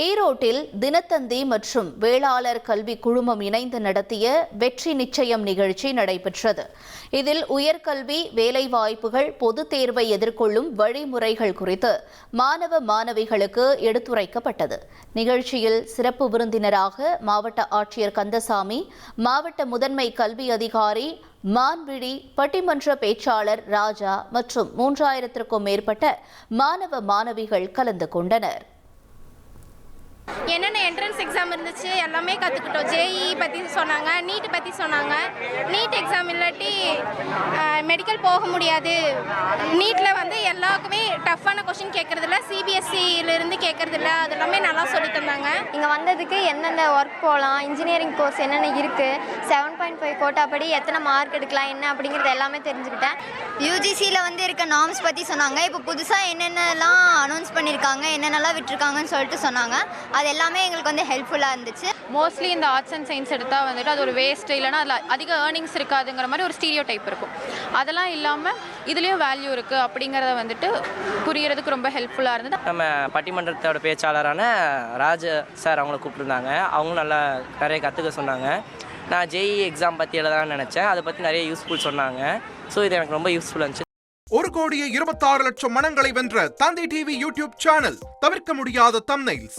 ஈரோட்டில் தினத்தந்தி மற்றும் வேளாளர் கல்வி குழுமம் இணைந்து நடத்திய வெற்றி நிச்சயம் நிகழ்ச்சி நடைபெற்றது. இதில் உயர்கல்வி வேலைவாய்ப்புகள் பொதுத் தேர்வை எதிர்கொள்ளும் வழிமுறைகள் குறித்து மாணவ மாணவிகளுக்கு எடுத்துரைக்கப்பட்டது. நிகழ்ச்சியில் சிறப்பு விருந்தினராக மாவட்ட ஆட்சியர் கந்தசாமி மாவட்ட முதன்மை கல்வி அதிகாரி மான்விழி பட்டிமன்ற பேச்சாளர் ராஜா மற்றும் மூன்றாயிரத்திற்கும் மேற்பட்ட மாணவ மாணவிகள் கலந்து கொண்டனர். என்னென்ன என்ட்ரன்ஸ் எக்ஸாம் இருந்துச்சு எல்லாமே கற்றுக்கிட்டோம் ஜேஇ பற்றி சொன்னாங்க நீட் பற்றி சொன்னாங்க. நீட் எக்ஸாம் இல்லாட்டி மெடிக்கல் போக முடியாது. நீட்டில் வந்து எல்லாருக்குமே டஃப்பான கொஷின் கேட்குறதுல சிபிஎஸ்சியிலேருந்து கேட்குறதில்ல அது எல்லாமே நல்லா சொல்லி தந்தாங்க. இங்கே வந்ததுக்கு எந்தெந்த ஒர்க் போகலாம் இன்ஜினியரிங் கோர்ஸ் என்னென்ன இருக்குது செவன் பாயிண்ட் ஃபைவ் கோட்டா படி எத்தனை மார்க் எடுக்கலாம் என்ன அப்படிங்கிறது எல்லாமே தெரிஞ்சுக்கிட்டேன். யூஜிசியில் வந்து இருக்க நார்ம்ஸ் பற்றி சொன்னாங்க. இப்போ புதுசாக என்னென்னலாம் அனௌன்ஸ் பண்ணியிருக்காங்க என்னென்னலாம் விட்டுருக்காங்கன்னு சொல்லிட்டு சொன்னாங்க. அது எல்லாமே எங்களுக்கு வந்து ஹெல்ப்ஃபுல்லாக இருந்துச்சு. மோஸ்ட்லி இந்த ஆர்ட்ஸ் அண்ட் சயின்ஸ் எடுத்தால் வந்துட்டு அது ஒரு வேஸ்ட் இல்லைன்னா அதில் அதிக ஏர்னிங்ஸ் இருக்காதுங்கிற மாதிரி ஒரு ஸ்டீரியோ டைப் இருக்கும். அதெல்லாம் இல்லாமல் இதுலேயும் வேல்யூ இருக்குது அப்படிங்கிறத வந்துட்டு புரியறதுக்கு ரொம்ப ஹெல்ப்ஃபுல்லாக இருந்தது. நம்ம பட்டிமன்றத்தோட பேச்சாளரான ராஜ சார் அவங்கள கூப்பிட்டுருந்தாங்க. அவங்களும் நல்லா நிறைய கற்றுக்க சொன்னாங்க. நான் ஜேஇ எக்ஸாம் பற்றி எழுதலாம்னு நினச்சேன். அதை பற்றி நிறைய யூஸ்ஃபுல் சொன்னாங்க. ஸோ இது எனக்கு ரொம்ப யூஸ்ஃபுல்லாக இருந்துச்சு. ஒரு கோடியே இருபத்தாறு லட்சம் மனங்களை வென்ற தந்தை டிவி யூடியூப் சேனல் தவிர்க்க முடியாத தம்னைல்ஸ்